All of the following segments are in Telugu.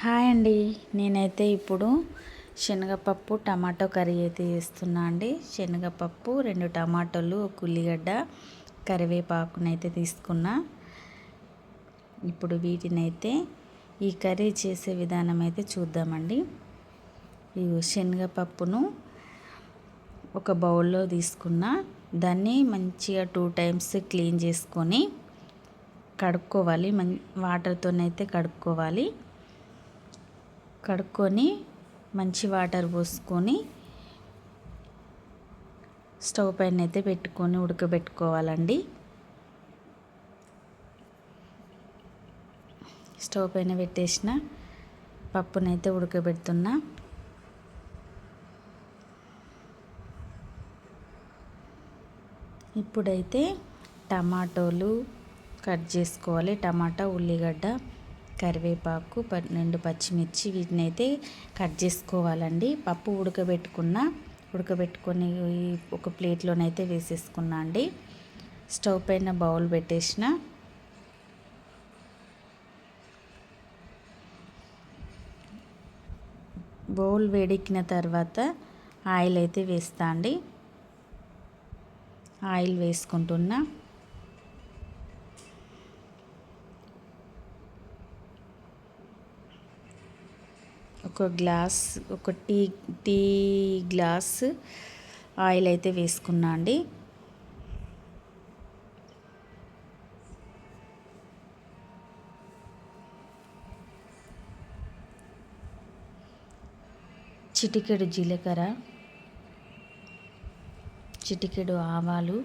హాయ్ అండి. నేనైతే ఇప్పుడు శనగపప్పు టమాటో కర్రీ అయితే చేస్తున్నా అండి. శనగపప్పు రెండు టమాటోలు ఒక ఉల్లిగడ్డ కరివేపాకునైతే తీసుకున్నా. ఇప్పుడు వీటినైతే ఈ కర్రీ చేసే విధానం అయితే చూద్దామండి. ఈ శనగపప్పును ఒక బౌల్లో తీసుకున్న. దాన్ని మంచిగా టూ టైమ్స్ క్లీన్ చేసుకొని కడుక్కోవాలి. మం వాటర్తోనైతే కడుక్కోవాలి. కడుక్కొని మంచి వాటర్ పోసుకొని స్టవ్ పైన అయితే పెట్టుకొని ఉడకబెట్టుకోవాలండి. స్టవ్ పైన పెట్టేసిన పప్పునైతే ఉడకబెడుతున్నా. ఇప్పుడైతే టమాటోలు కట్ చేసుకోవాలి. టమాటా ఉల్లిగడ్డ కరివేపాకు రెండు పచ్చిమిర్చి వీటిని అయితే కట్ చేసుకోవాలండి. పప్పు ఉడకబెట్టుకున్న ఉడకబెట్టుకొని ఒక ప్లేట్లోనైతే వేసేసుకున్నా అండి. స్టవ్ పైన బౌల్ పెట్టేసిన. బౌల్ వేడెక్కిన తర్వాత ఆయిల్ అయితే వేస్తా అండి. ఆయిల్ వేసుకుంటున్నా. ఒక గ్లాస్ ఒక టీ టీ గ్లాస్ ఆయిల్ అయితే వేసుకున్నా అండి. చిటికెడు జీలకర్ర చిటికెడు ఆవాలు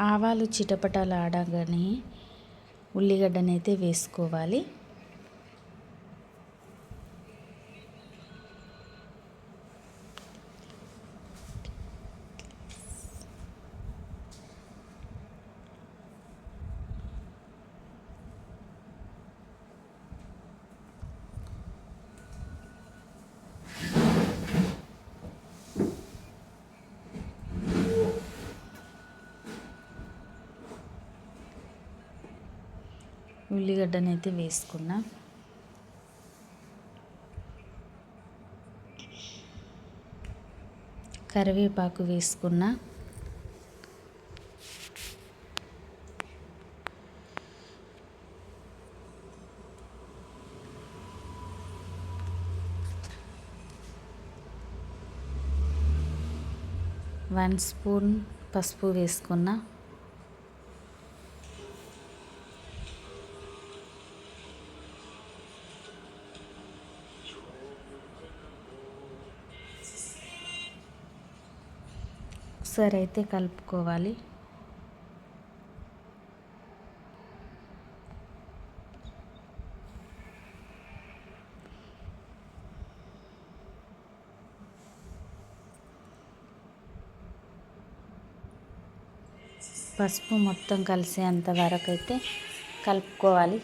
ఆవాలు చిటపటాలు ఆడగానే ఉల్లిగడ్డనైతే వేసుకోవాలి. ఉల్లిగడ్డనైతే వేసుకున్నా. కరివేపాకు వేసుకున్న. వన్ స్పూన్ పసుపు వేసుకున్నా. ఒకసారి అయితే కలుపుకోవాలి. పసుపు మొత్తం కలిసేంత వరకు అయితే కలుపుకోవాలి.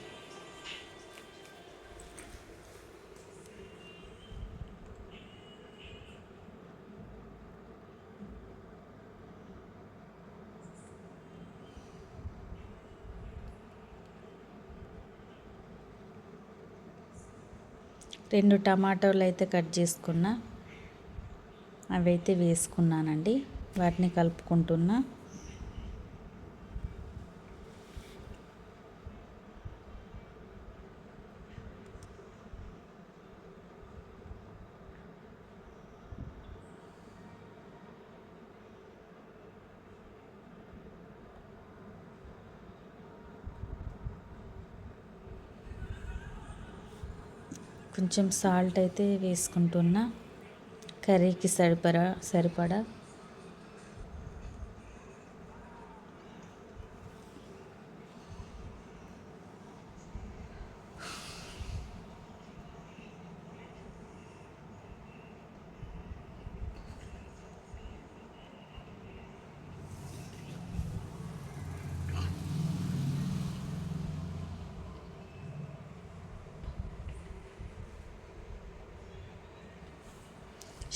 రెండు టమాటోలు అయితే కట్ చేసుకున్నా. అవి అయితే వేసుకున్నానండి. వాటిని కలుపుకుంటున్నా. కొంచెం సాల్ట్ అయితే వేసుకుంటున్నా. కర్రీకి సరిపడా సరిపడా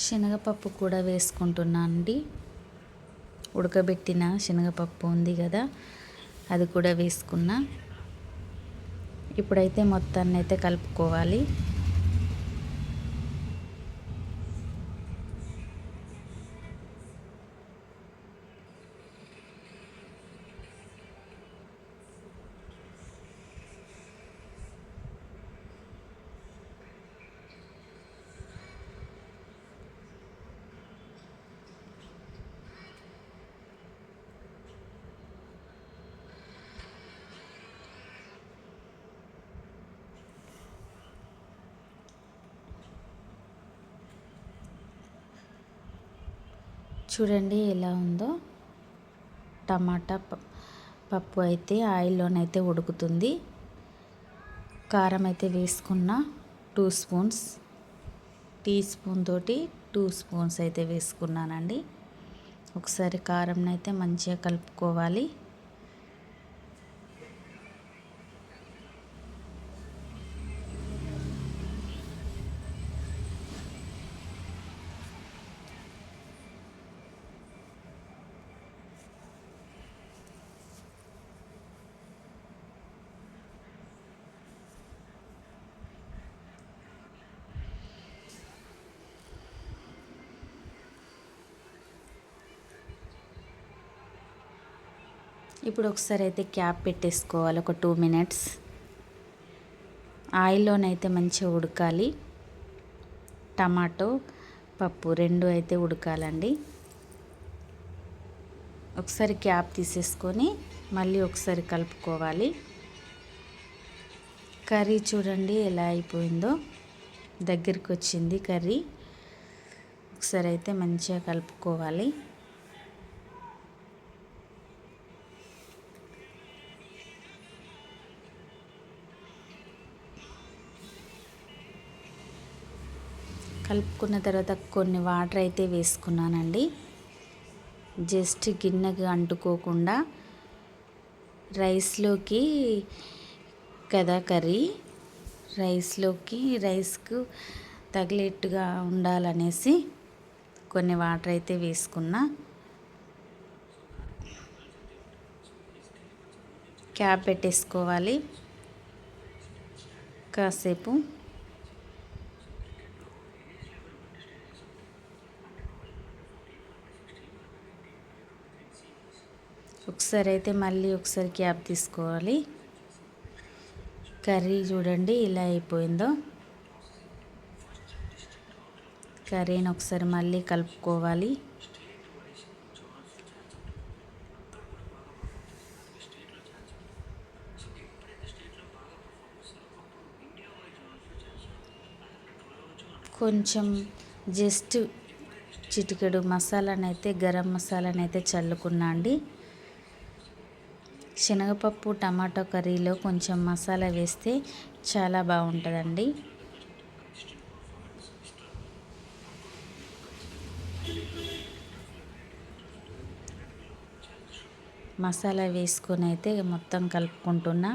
శనగపప్పు కూడా వేసుకుంటున్నా అండి. ఉడకబెట్టిన శనగపప్పు ఉంది కదా అది కూడా వేసుకున్నా. ఇప్పుడైతే మొత్తాన్ని అయితే కలుపుకోవాలి. చూడండి ఎలా ఉందో. టమాటా పప్పు అయితే ఆయిల్లోనైతే ఉడుకుతుంది. కారం అయితే వేసుకున్న టూ స్పూన్స్. టీ స్పూన్ తోటి టూ స్పూన్స్ అయితే వేసుకున్నానండి. ఒకసారి కారం అయితే మంచిగా కలుపుకోవాలి. ఇప్పుడు ఒకసారి అయితే క్యాప్ పెట్టేసుకోవాలి ఒక టూ మినిట్స్. ఆయిల్లోనైతే మంచిగా ఉడకాలి. టమాటో పప్పు రెండు అయితే ఉడకాలండి. ఒకసారి క్యాప్ తీసేసుకొని మళ్ళీ ఒకసారి కలుపుకోవాలి. కర్రీ చూడండి ఎలా అయిపోయిందో. దగ్గరికి వచ్చింది కర్రీ. ఒకసారి అయితే మంచిగా కలుపుకోవాలి. కలుపుకున్న తర్వాత కొన్ని వాటర్ అయితే వేసుకున్నానండి. జస్ట్ గిన్నెకి అంటుకోకుండా రైస్లోకి కదా కర్రీ? రైస్లోకి రైస్కు తగిలేట్టుగా ఉండాలనేసి కొన్ని వాటర్ అయితే వేసుకున్నా. క్యాప్ పెట్టేసుకోవాలి. కాసేపు ఒకసారి అయితే మళ్ళీ ఒకసారి క్యాప్ తీసుకోవాలి. కర్రీ చూడండి ఇలా అయిపోయిందో. కర్రీని ఒకసారి మళ్ళీ కలుపుకోవాలి. కొంచెం జస్ట్ చిటికెడు మసాలానైతే గరం మసాలానైతే చల్లుకున్నా అండి. శనగపప్పు టమాటో కర్రీలో కొంచెం మసాలా వేస్తే చాలా బాగుంటుందండి. మసాలా వేసుకొని అయితే మొత్తం కలుపుకుంటున్నా.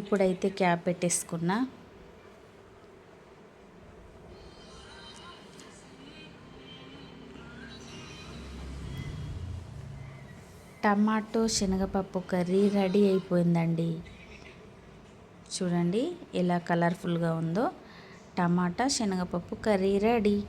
ఇప్పుడైతే క్యాప్ పెట్టేసుకున్నా. టమాటో శనగపప్పు కర్రీ రెడీ అయిపోయిందండి. చూడండి ఎలా కలర్ఫుల్గా ఉందో. టమాటా శనగపప్పు కర్రీ రెడీ.